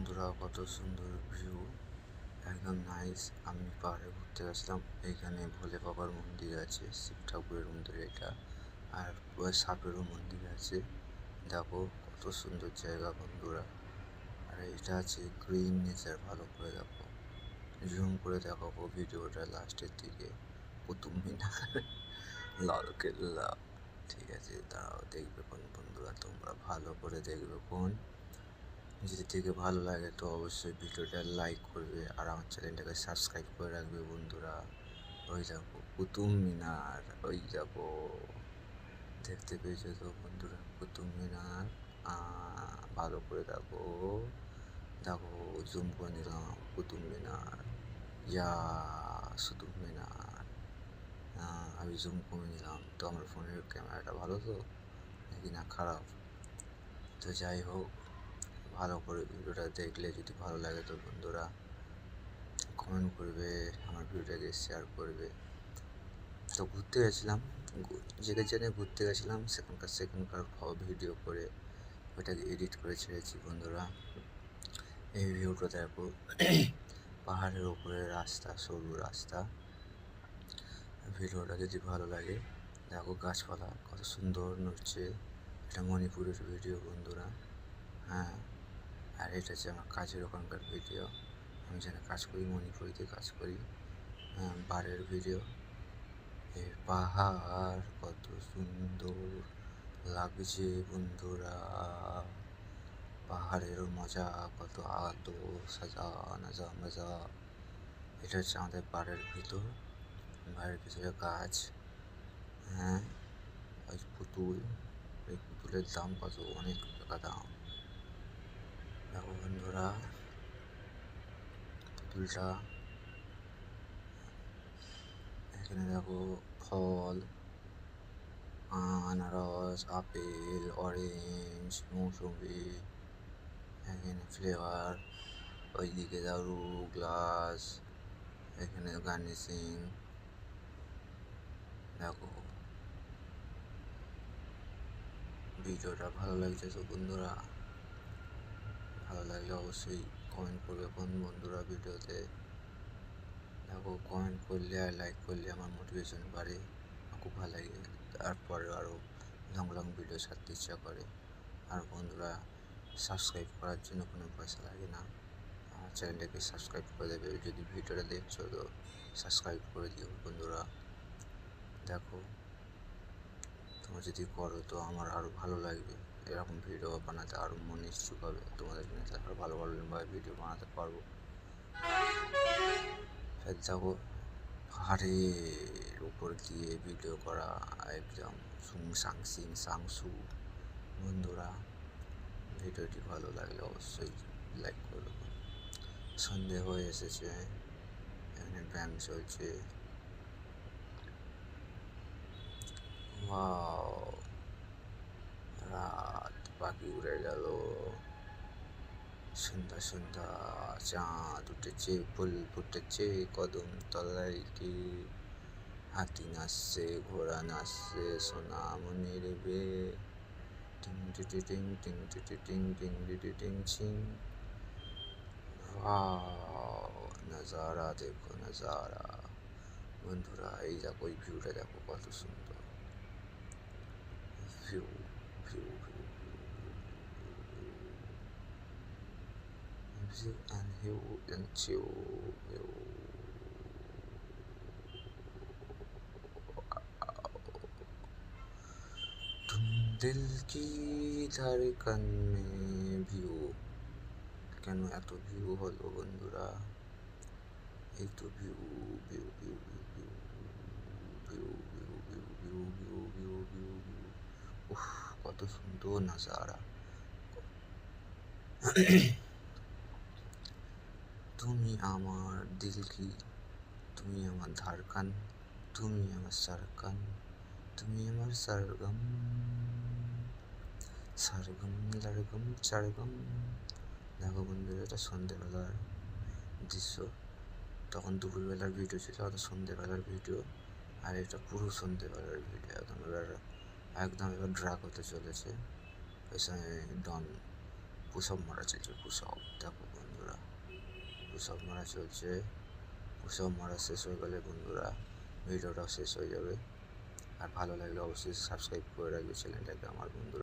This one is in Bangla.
বন্ধুরা, কত সুন্দর ভিউ একদম নাইস আমি পাহাড়ে ঘুরতে গেছিলাম এখানে ভোলে বাবার মন্দির আছে, শিব ঠাকুরের মন্দির এটা। আর সাপেরও মন্দির আছে। দেখো, কত সুন্দর জায়গা বন্ধুরা। আর এটা আছে গ্রিন নেচার ভালো করে দেখো। জুম করে দেখাবো ভিডিওটা লাস্টের দিকে। কুতুব মিনার। লাল কেল্লা ঠিক আছে, দাঁড়াও, দেখবে কোন বন্ধুরা, তোমরা ভালো করে দেখবে কোন। যদি থেকে ভালো লাগে তো অবশ্যই ভিডিওটা লাইক করবে আর আমার চ্যানেলটাকে সাবস্ক্রাইব করে রাখবে বন্ধুরা। ওই যাব কুতুব মিনার, ওই যাব দেখতে পেয়েছ তো বন্ধুরা? কুতুব মিনার ভালো করে দেখো। দেখো জুম করে নিলাম, কুতুব মিনার। ইয়া কুতুব মিনার। আমি জুম করে নিলাম। তো আমার ফোনের ক্যামেরাটা ভালো তো? নাকি না, খারাপ? তো যাই হোক। ভালো করে ভিডিওটা দেখলে যদি ভালো লাগে তো বন্ধুরা কমেন্ট করবে, আমার ভিডিওটাকে শেয়ার করবে। তো ঘুরতে গেছিলাম যেখানে যেখানে ঘুরতে গেছিলাম, সেখানকার সেখানকার ভিডিও করে ওটাকে এডিট করে ছেড়েছি বন্ধুরা। এই ভিউটা দেখো, পাহাড়ের উপরে রাস্তা, সরু রাস্তা। ভিডিওটা যদি ভালো লাগে, দেখো গাছপালা কত সুন্দর নড়ছে। এটা মণিপুরের ভিডিও বন্ধুরা হ্যাঁ। আর এটা হচ্ছে আমার কাজের ওখানকার ভিডিও আমি যেখানে কাজ করি, মণিপুরিতে কাজ করি। হ্যাঁ বারের ভিডিও এর পাহাড় কত সুন্দর লাগছে বন্ধুরা। পাহাড়ের মজা, কত আলো সাজা, নাজা, মজা। এটা হচ্ছে আমাদের বাড়ির ভিতর। বাড়ির ভিতরে গাছ। হ্যাঁ ওই পুতুল। এই পুতুলের দাম কত? অনেক টাকা দাম। দেখো বন্ধুরা পুতুলটা এখানে দেখো ফল আনারস আপেল অরেঞ্জ মৌসুমি এখানে ফ্লেভার ওইদিকে দারু গ্লাস এখানে গার্নিশিং দেখো ভিডিওটা ভালো লাগছে তো বন্ধুরা ভালো লাগলে অবশ্যই কমেন্ট করবে। বন্ধুরা ভিডিওতে দেখো কমেন্ট করলে আর লাইক করলে আমার মোটিভেশন বাড়ে খুব ভালো লাগে। তারপরে আরও লং লং ভিডিও ছাড়তে ইচ্ছা করে। আর বন্ধুরা সাবস্ক্রাইব করার জন্য কোনো পয়সা লাগে না। আমার চ্যানেলটাকে সাবস্ক্রাইব করে দেবে। যদি ভিডিওটা দেখছ তো সাবস্ক্রাইব করে দিও বন্ধুরা। দেখো, তোমরা যদি করো তো আমার আরও ভালো লাগবে। এরকম ভিডিও বানাতে আরও মন ইচ্ছুক হবে। তোমাদের জন্য আরও ভালো ভালো ভিডিও বানাতে পারব। যাব পাহাড়ের উপর গিয়ে ভিডিও করা একদম সুং সাং সিং সাং সু বন্ধুরা, ভিডিওটি ভালো লাগলে অবশ্যই লাইক করবে সন্ধে হয়ে এসেছে, এখানে ব্যায়াম চলছে। রাত পাখি উড়ে গেল সন্ধ্যা সন্ধ্যা চাঁদ উঠেছে ফুল ফুটেছে কদম তলায় কি হাতি নাচছে ঘোড়া নাচছে সোনা মনির বে টিং টিটি টিং টিং টিটি টিং টিং টিটি টিং ছিং নজারা দেখো নজারা বন্ধুরা এই দেখো এই ভিউটা দেখো কত সুন্দর view view Brazil and Rio until দিল কি ধারকন মে ভিউ কেন এত ভিউ হলো বন্ধুরা এই তো view view view view view view view view view view view view উফ কত সুন্দর নাজারা তুমি আমার দিল কি? তুমি আমার ধারকান, তুমি আমার সারকান, তুমি আমার সারগম। সারগম, লারগম, চারগম। দেখো বন্ধুরা, এটা সন্ধেবেলার দৃশ্য। তখন দুপুরবেলার ভিডিও ছিল ওটা সন্ধেবেলার ভিডিও আর এটা পুরো সন্ধেবেলার ভিডিও একদম এবার একদম এবার ড্রাগ হতে চলেছে। ওই সময় ডন পুষপ মারা চলছে পুষপ দেখো। পুষপ মারা চলছে। পুষপ মারা শেষ হয়ে গেলে বন্ধুরা, ভিডিওটাও শেষ হয়ে যাবে। আর ভালো লাগলে অবশ্যই সাবস্ক্রাইব করে রাখবে চ্যানেলটাকে, আমার বন্ধুরা।